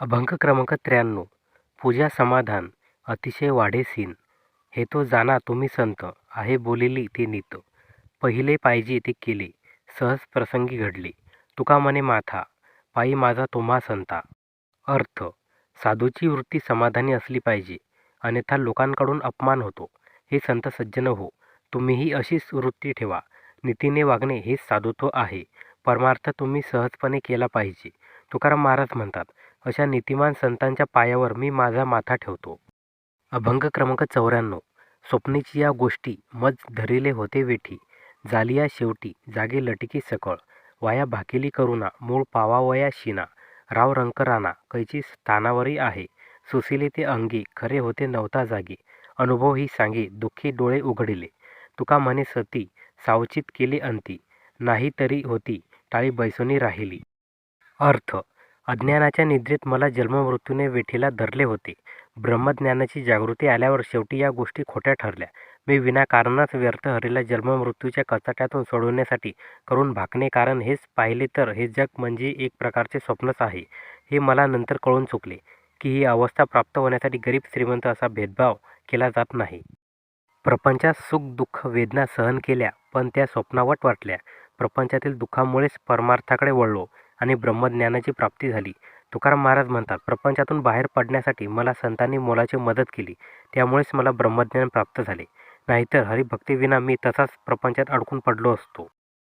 अभंग क्रमांक त्र्याण्णव. पूजा समाधान. अतिशय वाढेसीन हे तो जाणा तुम्ही संत. आहे बोलिली ते नीत. पहिले पाहिजे ते केले. सहज प्रसंगी घडले. तुका मने माथा. पायी माझा तुम्हा संता. अर्थ. साधूची वृत्ती समाधानी असली पाहिजे अन्यथा लोकांकडून अपमान होतो. हे संत सज्जन हो. तुम्हीही अशीच वृत्ती ठेवा. नीतीने वागणे हेच साधुत्व आहे. परमार्थ तुम्ही सहजपणे केला पाहिजे. तुकाराम महाराज म्हणतात अशा नीतिमान संतांच्या पायावर मी माझा माथा ठेवतो. अभंग क्रमांक चौऱ्याण्णव. स्वप्नेची या गोष्टी मज धरिले होते वेठी. जालिया शेवटी जागे लटकी सकळ. वाया भाकेली करुणा मूळ पावावया शिना. राव रंकराना कैची स्थानावरी आहे. सुसिले ते अंगी खरे होते नव्हता जागी. अनुभव ही सांगे दुःखी डोळे उघडिले. तुका म्हणे सती सावचित केले अंती. नाही तरी होती टाळी बैसोनी राहिली. अर्थ अज्ञानाच्या निद्रेत मला जन्ममृत्यूने वेठीला धरले होते. ब्रह्मज्ञानाची जागृती आल्यावर शेवटी या गोष्टी खोट्या ठरल्या. मी विनाकारणच व्यर्थ हरीला जन्ममृत्यूच्या कचाट्यातून सोडवण्यासाठी करून भाकणे कारण हेच पाहिले तर हे जग म्हणजे एक प्रकारचे स्वप्नच आहे हे मला नंतर कळून चुकले की ही अवस्था प्राप्त होण्यासाठी गरीब श्रीमंत असा भेदभाव केला जात नाही. प्रपंचात सुख दुःख वेदना सहन केल्या पण त्या स्वप्नावट वाटल्या. प्रपंचातील दुःखामुळेच परमार्थाकडे वळलो. आणि ब्रह्मज्ञानाची प्राप्ती झाली. तुकाराम महाराज म्हणतात प्रपंचातून बाहेर पडण्यासाठी मला संतांनी मोलाची मदत केली. त्यामुळेच मला ब्रह्मज्ञान प्राप्त झाले. नाहीतर हरिभक्तीविना मी तसाच प्रपंचात अडकून पडलो असतो.